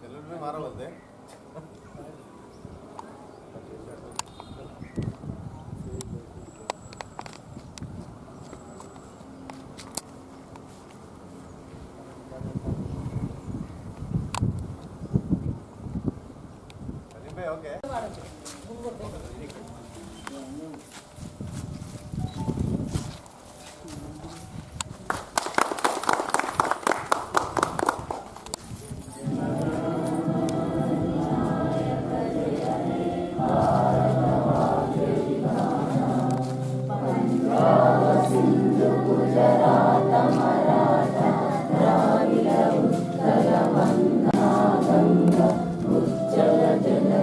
Salon में मारा बोलते हैं सलीम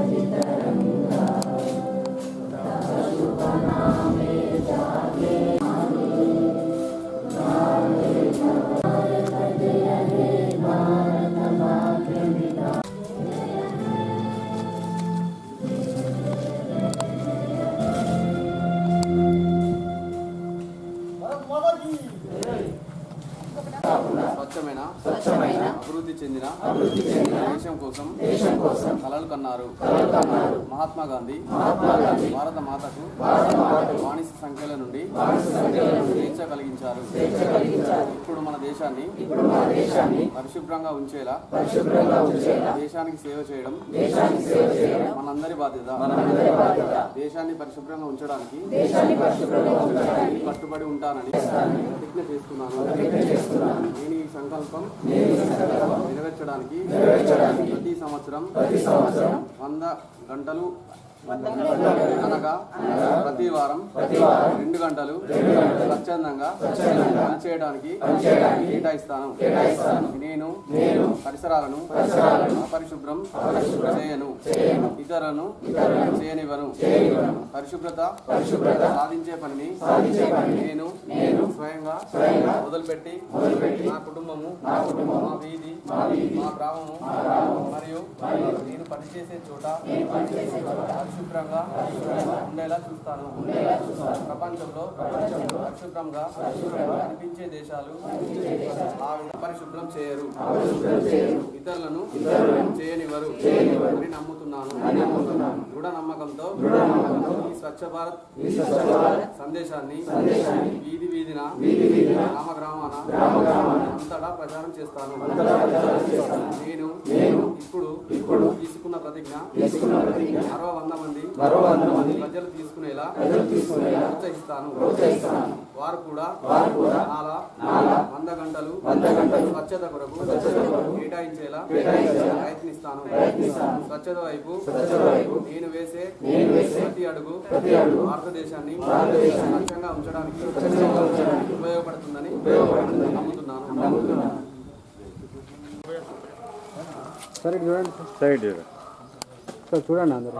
Thank you. స్వచ్ఛమైన స్వచ్ఛమైన అభివృద్ధి చెందిన అభివృద్ధి చెందిన దేశం కోసం దేశం కోసం కలలు కన్నారు. కలలు కన్నారు. మహాత్మా గాంధీ మహాత్మా గాంధీ భారత మాతకు భారత మాతకు బానిస సంఖ్యల నుండి బానిస సంఖ్యల నుండి స్వేచ్ఛ కలిగించారు. స్వేచ్ఛ కలిగించారు. ఇప్పుడు మన దేశాన్ని ఇప్పుడు మన దేశాన్ని పరిశుభ్రంగా ఉంచేలా పరిశుభ్రంగా ఉంచేలా దేశానికి సేవ చేయడం దేశానికి సేవ చేయడం మనందరి బాధ్యత. మనందరి బాధ్యత. దేశాన్ని పరిశుభ్రంగా ఉంచడానికి దేశాన్ని పరిశుభ్రంగా ఉంచడానికి కట్టుబడి ఉంటానని ప్రతిజ్ఞ చేస్తున్నాను. ప్రతిజ్ఞ చేస్తున్నాను. నేను ఈ సంకల్పం నెరవేర్చడానికి ప్రతి సంవత్సరం ప్రతి సంవత్సరం వంద గంటలు అనగా ప్రతి వారం రెండు గంటలు స్వచ్ఛందంగా పనిచేయడానికి కేటాయిస్తాను. నేను నేను పరిసరాలను అపరిశుభ్రం చేయను. ఇతరులను చేయనివ్వను. పరిశుభ్రత పరిశుభ్రత సాధించే పనిని నేను నేను స్వయంగా మొదలుపెట్టి నా కుటుంబము నా మా వీధి మా గ్రామము మరియు నేను పనిచేసే చోట పరిశుభ్రంగా ఉండేలా చూస్తాను. ప్రపంచంలో పరిశుభ్రంగా కనిపించే దేశాలు ఆ పరిశుభ్రం చేయరు. ఇతరులను చేయనివ్వరు. అని నమ్ముతున్నాను. దృఢ నమ్మకంతో ఈ స్వచ్ఛ భారత్ సందేశాన్ని వీధి వీధిన గ్రామ గ్రామాన అంతటా ప్రచారం చేస్తాను. నేను నేను ఇప్పుడు తీసుకున్న ప్రతిజ్ఞ మరో వంద మంది మరో వంద మంది ప్రజలు ప్రజలు తీసుకునేలా ప్రోత్సహిస్తాను. ప్రోత్సహిస్తాను. వారు కూడా నాలా వంద గంటలు స్వచ్ఛత కొరకు కేటాయించేలా ప్రయత్నిస్తాను. స్వచ్ఛత వైపు నేను వేసే ప్రతి అడుగు ప్రతి అడుగు భారతదేశాన్ని భారతదేశాన్ని స్వచ్ఛంగా ఉంచడానికి ఉపయోగపడుతుందని ఉపయోగపడుతుందని నమ్ముతున్నాను. సరే చూడండి. సార్ చూడండి. అందరు.